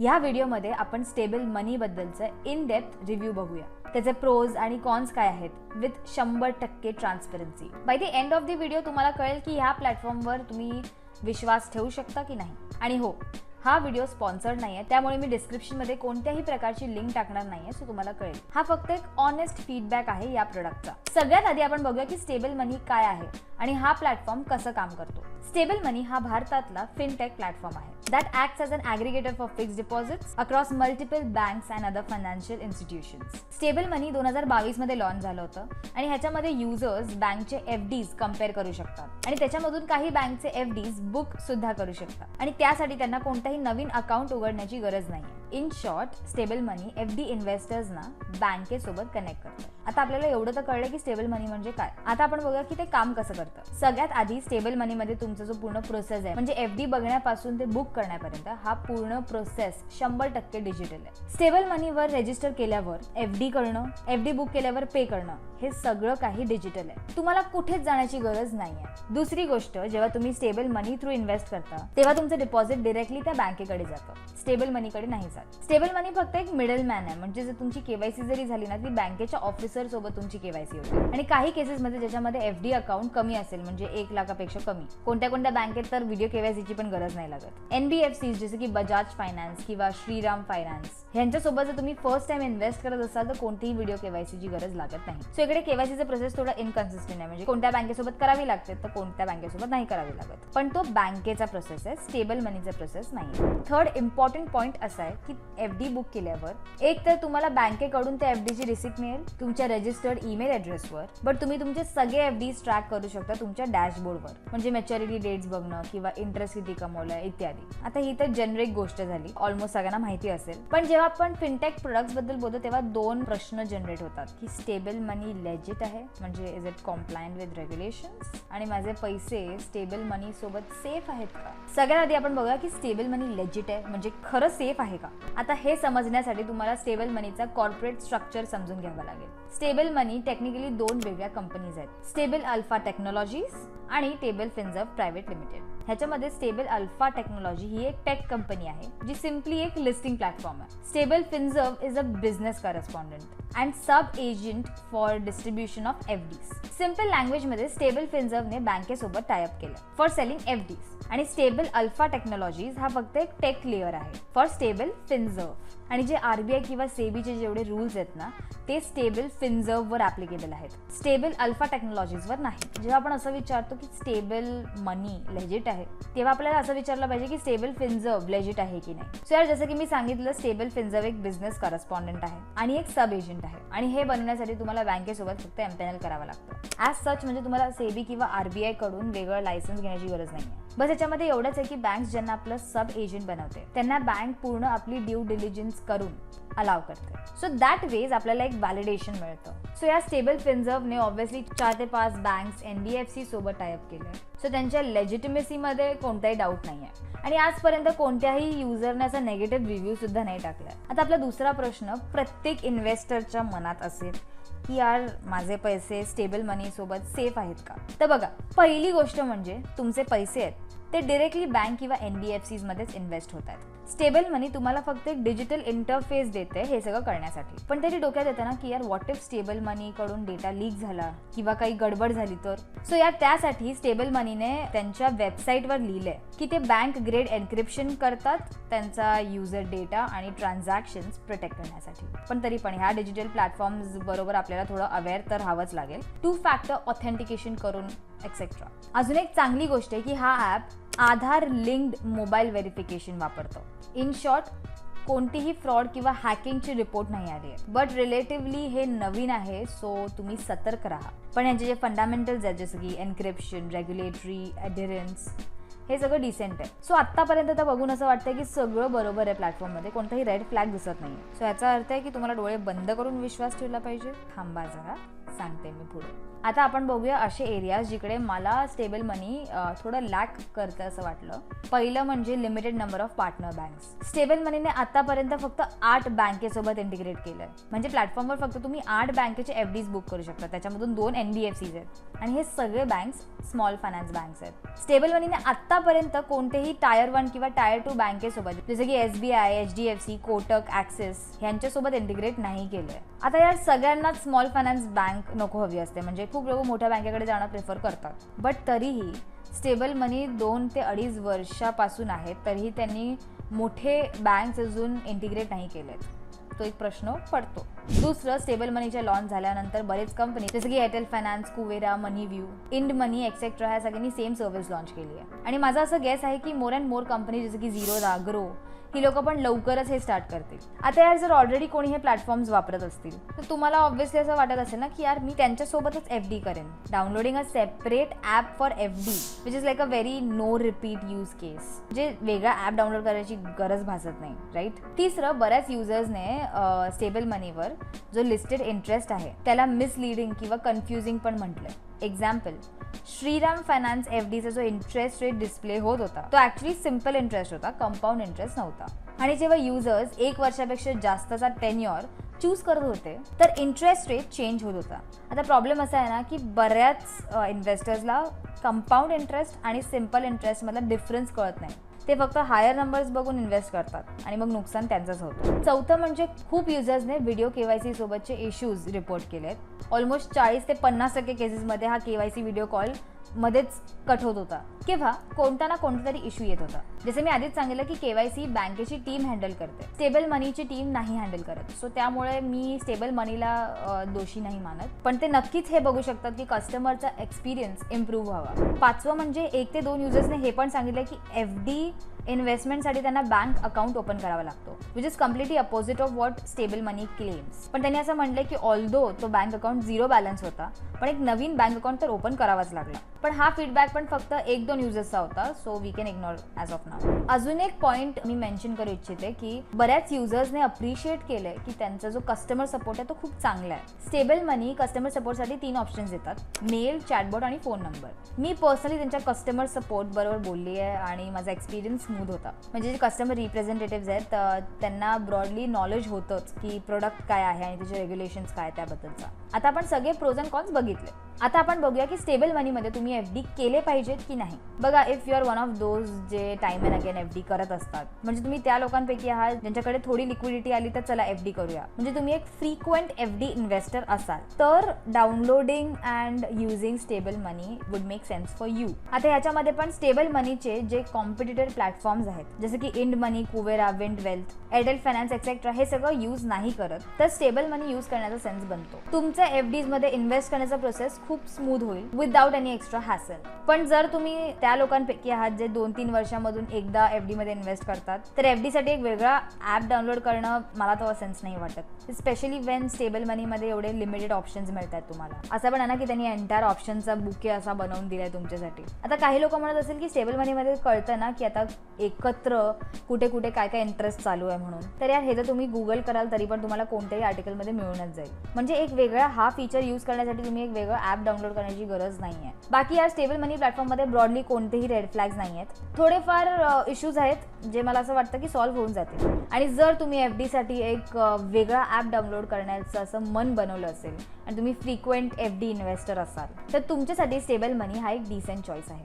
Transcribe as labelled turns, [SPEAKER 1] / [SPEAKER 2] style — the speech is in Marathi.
[SPEAKER 1] ह्या व्हिडिओमध्ये आपण स्टेबल मनीबद्दलचं इन डेप्थ रिव्ह्यू बघूया. त्याचे प्रोज आणि कॉन्स काय आहेत? विथ शंभर टक्के transparency by the end of the video तुम्हाला कळेल की ह्या प्लॅटफॉर्मवर तुम्ही विश्वास ठेवू शकता की नाही. आणि हो हा व्हिडिओ स्पॉन्सर्ड नाही आहे त्यामुळे मी डिस्क्रिप्शनमध्ये कोणत्याही प्रकारची लिंक टाकणार नाही आहे सो तुम्हाला कळेल. हा फक्त एक ऑनेस्ट फीडबॅक आहे या प्रोडक्टचा सगळ्यात आधी आपण बघूया की स्टेबल मनी काय आहे आणि हा प्लॅटफॉर्म कसं काम करतो. स्टेबल मनी हा भारतातला फिनटेक प्लॅटफॉर्म आहे. That acts as an aggregator for fix deposits across multiple banks and other financial institutions stable money दोन हजार बावीसमध्ये लॉन्च झालं होतं आणि ह्याच्यामध्ये युजर्स बँकचे एफ डीज कंपेअर करू शकतात. आणि त्याच्यामधून काही बँकचे एफ डीज बुक सुद्धा करू शकतात. आणि त्यासाठी त्यांना कोणत्या कोणताही नवीन अकाउंट उघडण्याची गरज नाही in short stable money F D इन्व्हेस्टर्सना बँकेसोबत कनेक्ट करतं. आता आपल्याला एवढं तर कळलं की स्टेबल मनी म्हणजे काय. आता आपण बघूया की ते काम कसं करतं. सगळ्यात आधी स्टेबल मनी मध्ये तुमचा जो पूर्ण प्रोसेस आहे म्हणजे एफ डी बघण्यापासून ते बुक करण्यापर्यंत हा पूर्ण प्रोसेस शंभर टक्के डिजिटल आहे. स्टेबल मनीवर रजिस्टर केल्यावर एफ डी करणं एफ डी बुक केल्यावर पे करणं हे सगळं काही डिजिटल आहे. तुम्हाला कुठेच जाण्याची गरज नाहीये. दुसरी गोष्ट जेव्हा तुम्ही स्टेबल मनी थ्रू इन्व्हेस्ट करता तेव्हा तुमचं डिपॉझिट डिरेक्टली त्या बँकेकडे जातं. स्टेबल मनीकडे नाही जात. स्टेबल मनी फक्त एक मिडल मॅन आहे. म्हणजे जर तुमची केवायसी जरी झाली ना ती बँकेच्या ऑफिसर सोबत तुमची केवायसी होते आणि काही केसेसमध्ये ज्याच्यामध्ये एफ डी अकाउंट कमी असेल म्हणजे एक लाखापेक्षा कमी. कोणत्या कोणत्या बँकेत तर व्हिडिओ केवायसीची पण गरज नाही लागत. एनबीएफसी जसं की बजाज फायनान्स किंवा श्रीराम फायनान्स यांच्यासोबत जर तुम्ही फर्स्ट टाइम इन्व्हेस्ट करत असाल तर कोणतीही व्हिडिओ केवायसीची गरज लागत नाही. सो इकडे केवायसीचं प्रोसेस थोडा इनकन्सिस्टंट आहे. म्हणजे कोणत्या बँकेसोबत करावी लागते तर कोणत्या बँकेसोबत नाही करावी लागत. पण तो बँकेचा प्रोसेस आहे. स्टेबल मनीचा प्रोसेस नाही थर्ड इम्पॉर्टंट पॉईंट असा आहे की एफ डी बुक केल्यावर एक तर तुम्हाला बँकेकडून त्या एफ डीची रिसिप्ट मिळेल तुमच्या रजिस्टर्ड ईमेल ॲड्रेसवर बट तुम्ही तुमचे सगळे एफ डीज ट्रॅक करू शकता तुमच्या डॅशबोर्डवर म्हणजे मॅच्युरिटी डेट्स बघणं किंवा इंटरेस्ट किती कमवलं इत्यादी. आता ही तर जनरिक गोष्ट झाली. ऑलमोस्ट सगळ्यांना माहिती असेल. पण जेव्हा आपण फिनटेक प्रोडक्ट्सबद्दल बोलतो तेव्हा दोन प्रश्न जनरेट होतात. की स्टेबल मनी लेजिट आहे? म्हणजे is it compliant with regulation आणि माझे पैसे स्टेबल मनी सोबत सेफ आहेत का? सगळ्यात आधी आपण बघूया की स्टेबल मनी लेजिट आहे म्हणजे खरं सेफ आहे का? आता हे समजण्यासाठी तुम्हाला स्टेबल मनीचा कॉर्पोरेट स्ट्रक्चर समजून घ्यावा लागेल. स्टेबल मनी टेक्निकली दोन वेगळ्या कंपनीज आहेत. स्टेबल अल्फा टेक्नॉलॉजीज आणि टेबल फिन्झर्व प्रायव्हेट लिमिटेड. ह्याच्यामध्ये स्टेबल अल्फा टेक्नॉलॉजी ही एक टेक कंपनी आहे जी सिम्पली एक लिस्टिंग प्लॅटफॉर्म आहे. Stable Finserv is a business correspondent. And sub agent for distribution of F Ds simple लँग्वेजमध्ये स्टेबल फिन्झर्वने बँकेसोबत टायअप केलं फॉर सेलिंग एफ डीज आणि स्टेबल अल्फा टेक्नॉलॉजीज हा फक्त एक टेक लेअर आहे फॉर स्टेबल फिन्झर्व आणि जे आरबीआय किंवा सेबीचे जेवढे रूल्स आहेत ना ते स्टेबल फिन्झर्ववर ॲप्लिकेबल आहेत. स्टेबल अल्फा टेक्नॉलॉजीजवर नाही. जेव्हा आपण असं विचारतो की स्टेबल मनी लेजिट आहे तेव्हा आपल्याला असं विचारलं पाहिजे की स्टेबल फिन्झर्व लेजिट आहे की नाही. सो यार जसं की मी सांगितलं स्टेबल फिन्झर्व एक बिझनेस करस्पॉन्डंट आहे आणि एक सब एजंट आहे. आणि हे बनवण्यासाठी तुम्हाला बँकेसोबत फक्त एमपॅनल करावं लागतं. ॲज सच म्हणजे तुम्हाला सेबी किंवा आरबीआयकडून वेगळं लायसन्स घेण्याची गरज नाही बस याच्यामध्ये एवढंच आहे की बँक ज्यांना आपलं सब एजंट बनवते त्यांना बँक पूर्ण आपली ड्यू डिलिजन्स करून अलाव करते. सो दॅट वेज आपल्याला एक व्हॅलिडेशन मिळतं. सो या स्टेबल फिन्झर्वने ऑब्व्हियसली चार ते पाच बँक्स एनबीएफसी सोबत टायअप केले सो त्यांच्या लेजिटिमेसीमध्ये कोणताही डाऊट नाही आहे आणि आजपर्यंत कोणत्याही युजरने असा नेगेटिव्ह रिव्ह्यू सुद्धा नाही टाकला आता आपला दुसरा प्रश्न प्रत्येक इन्व्हेस्टरच्या मनात असेल की यार माझे पैसे स्टेबल मनी सोबत सेफ आहेत का? तर बघा पहिली गोष्ट म्हणजे तुमचे पैसे आहेत ते डिरेक्टली बँक किंवा एन बी एफ सीजमध्येच इन्व्हेस्ट होत आहेत स्टेबल मनी तुम्हाला फक्त एक डिजिटल इंटरफेस देते हे सगळं करण्यासाठी. पण त्याची डोक्यात येतं ना की यार व्हॉट इफ स्टेबल मनी कडून डेटा लीक झाला किंवा काही गडबड झाली तर? सो यार त्यासाठी स्टेबल मनीने त्यांच्या वेबसाईटवर लिहिलंय की ते बँक ग्रेड एन्क्रिप्शन करतात त्यांचा युजर डेटा आणि ट्रान्झॅक्शन प्रोटेक्ट करण्यासाठी. पण तरी पण ह्या डिजिटल प्लॅटफॉर्म्स बरोबर आपल्याला थोडं अवेअर तर हवंच लागेल. टू फॅक्टर ऑथेंटिकेशन करून एक्सेट्रा अजून एक चांगली गोष्ट आहे की हा app Aadhaar linked mobile verification वापरतो. इन शॉर्ट कोणतीही फ्रॉड किंवा हॅकिंगची रिपोर्ट नाही आली आहे. बट रिलेटिव्हली हे नवीन आहे सो तुम्ही सतर्क राहा. पण यांचे जे फंडामेंटल्स आहेत जसं की एनक्रिप्शन रेग्युलेटरी ॲडिरन्स हे सगळं डिसेंट आहे. सो आत्तापर्यंत तर बघून असं वाटतं की सगळं बरोबर आहे प्लॅटफॉर्ममध्ये कोणताही रेड फ्लॅग दिसत नाही सो याचा अर्थ आहे की तुम्हाला डोळे बंद करून विश्वास ठेवला पाहिजे. थांबा जरा. सांगते मी पुढे. आता आपण बघूया असे एरियाज जिकडे मला स्टेबल मनी थोडं लॅक करतं असं वाटलं. पहिलं म्हणजे limited number of partner banks stable मनीने आतापर्यंत फक्त आठ बँकेसोबत इंटिग्रेट केलं म्हणजे प्लॅटफॉर्मवर फक्त तुम्ही आठ बँकेचे एफ डीज बुक करू शकता. त्याच्यामधून दोन एन बी एफ सीज आहेत. आणि हे सगळे बँक्स स्मॉल फायनान्स बँक्स आहेत. स्टेबल मनीने आतापर्यंत कोणतेही टायर वन किंवा टायर टू बँकेसोबत जसं की S B I H D F C Kotak Axis यांच्यासोबत इंटिग्रेट नाही केलंय. आता या सगळ्यांनाच स्मॉल फायनान्स बँक नको हवी असते. म्हणजे खूप लोक मोठ्या बँकेकडे जाणं प्रिफर करतात. बट तरीही स्टेबल मनी दोन ते अडीच वर्षापासून आहेत तरीही त्यांनी मोठे बँक्स अजून इंटिग्रेट नाही केलेत. तो एक प्रश्न पडतो. दुसरं स्टेबल मनीच्या लॉन्च झाल्यानंतर बरेच कंपनी जसं की Airtel finance Kuvera money view Ind money etcetera ह्या सगळ्यांनी सेम सर्व्हिस लॉन्च केली आहे. आणि माझा असं गेस आहे की मोर अँड मोर कंपनी जसं की झिरो राग्रो ही लोक पण लवकरच हे स्टार्ट करतील. आता यार जर ऑलरेडी कोणी हे प्लॅटफॉर्म्स वापरत असतील तर तुम्हाला ऑब्व्हियसली असं वाटत असेल ना की यार मी त्यांच्यासोबतच एफ डी करेन. Downloading a separate app for F D which is like a very no repeat use case जे वेगळा ॲप डाउनलोड करायची गरज भासत नाही राईट तिसरं बऱ्याच युजर्सने स्टेबल मनीवर जो लिस्टेड इंटरेस्ट आहे त्याला मिसलिडिंग किंवा कन्फ्युजिंग पण म्हटलंय. एक्झाम्पल श्रीराम फायनान्स एफ डीचा जो इंटरेस्ट रेट डिस्प्ले होत होता तो ॲक्च्युली सिंपल इंटरेस्ट होता कंपाऊंड इंटरेस्ट नव्हता. आणि जेव्हा युजर्स एक वर्षापेक्षा जास्तचा टेन्युअर चूज करत होते तर इंटरेस्ट रेट चेंज होत होता. आता प्रॉब्लेम असा आहे ना की बऱ्याच इन्व्हेस्टर्सला कंपाऊंड इंटरेस्ट आणि सिंपल इंटरेस्टमधला डिफरन्स कळत नाही. ते फक्त हायर नंबर्स बघून इन्व्हेस्ट करतात आणि मग नुकसान त्यांचंच होतं. चौथं म्हणजे खूप युजर्सने व्हिडिओ केवायसी सोबतचे इश्यूज रिपोर्ट केलेत. ऑलमोस्ट चाळीस ते पन्नास टक्के केसेसमध्ये हा केवायसी व्हिडिओ कॉल मध्येच कट होत होता. किंवा कोणता ना कोणता तरी इश्यू येत होता. जसे मी आधीच सांगितलं की केवायसी बँकेची टीम हँडल करते. स्टेबल मनीची टीम नाही हँडल करत. सो त्यामुळे मी स्टेबल मनीला दोषी नाही मानत. पण ते नक्कीच हे बघू शकतात की कस्टमरचा एक्सपिरियन्स इम्प्रूव्ह व्हावा. पाचवं म्हणजे एक ते दोन युजर्सने हे पण सांगितलं की एफ डी इन्व्हेस्टमेंटसाठी त्यांना बँक अकाउंट ओपन करावा लागतो which is completely opposite of what stable money claims पण त्यांनी असं म्हटलं की ऑल्दो तो बँक अकाउंट झिरो बॅलन्स होता पण एक नवीन बँक अकाउंट तर ओपन करावाच लागला. पण हा फीडबॅक पण फक्त एक दोन युजर्सचा होता so we can ignore as of now अजून एक पॉईंट मी मेन्शन करू इच्छिते की बऱ्याच युजर्सने अप्रिशिएट केलंय की त्यांचा जो कस्टमर सपोर्ट आहे तो खूप चांगला आहे. स्टेबल मनी कस्टमर सपोर्टसाठी तीन ऑप्शन्स देतात मेल चॅटबॉट आणि फोन नंबर मी पर्सनली त्यांच्या कस्टमर सपोर्ट बरोबर बोलली आहे आणि माझा एक्सपिरियन्स स्मूथ होता. म्हणजे जे कस्टमर रिप्रेझेंटेटिव्ह आहेत त्यांना ब्रॉडली नॉलेज होतंच की प्रोडक्ट काय आहे आणि त्याचे रेग्युलेशन्स काय त्याबद्दलचा. आता आपण सगळे प्रोज अँड कॉन्स बघितले. आता आपण बघूया की स्टेबल मनीमध्ये तुम्ही एफ डी केले पाहिजेत की नाही? बघा if you are one of those जे time and again F D करत असतात म्हणजे तुम्ही त्या लोकांपैकी आहात ज्यांच्याकडे थोडी लिक्विडिटी आली तर चला एफ डी करूया. म्हणजे तुम्ही एक फ्रिक्वेंट एफ डी इन्व्हेस्टर असाल तर downloading and using stable money would make sense for you आता ह्याच्यामध्ये पण स्टेबल मनीचे जे कॉम्पिटेटर प्लॅटफॉर्म्स आहेत. जसं की Ind money Kuvera wind wealth Airtel finance etcetera हे सगळं यूज नाही करत. तर स्टेबल मनी यूज करण्याचा सेन्स बनतो. तुमच्या एफ डीजमध्ये इन्व्हेस्ट करण्याचा प्रोसेस खूप स्मूथ होईल विदाउट एनी एक्स्ट्रा हॅसल पण जर तुम्ही त्या लोकांपैकी आहात जे दोन तीन वर्षामधून एकदा एफ डी मध्ये इन्व्हेस्ट करतात तर एफ डी साठी एक वेगळा ऍप डाउनलोड करणं मला तो सेन्स नाही वाटत. स्पेशली वेन स्टेबल मनीमध्ये एवढे लिमिटेड ऑप्शन्स मिळतात तुम्हाला. असं पण आहे ना की त्यांनी एंटायर ऑप्शनचा बुके असा बनवून दिलाय तुमच्यासाठी. आता काही लोक म्हणत असेल की स्टेबल मनीमध्ये कळतं ना की आता एकत्र कुठे कुठे काय काय इंटरेस्ट चालू आहे म्हणून. तर यार हे जर तुम्ही गुगल कराल तरी पण तुम्हाला कोणत्याही आर्टिकलमध्ये मिळूनच जाईल. म्हणजे एक वेगळा हा फीचर यूज करण्यासाठी तुम्ही एक वेगळं ॲप डाउनलोड करण्याची गरज नाही आहे बाकी या स्टेबल मनी प्लॅटफॉर्ममध्ये ब्रॉडली कोणतेही रेड फ्लॅग्स नाही आहेत थोडेफार इश्यूज आहेत जे मला असं वाटतं की सॉल्व्ह होऊन जातील. आणि जर तुम्ही एफ डीसाठी एक वेगळा ॲप डाउनलोड करण्याचं असं मन बनवलं असेल आणि तुम्ही फ्रिक्वेंट एफ डी इन्व्हेस्टर असाल तर तुमच्यासाठी स्टेबल मनी हा एक डिसेंट चॉईस आहे.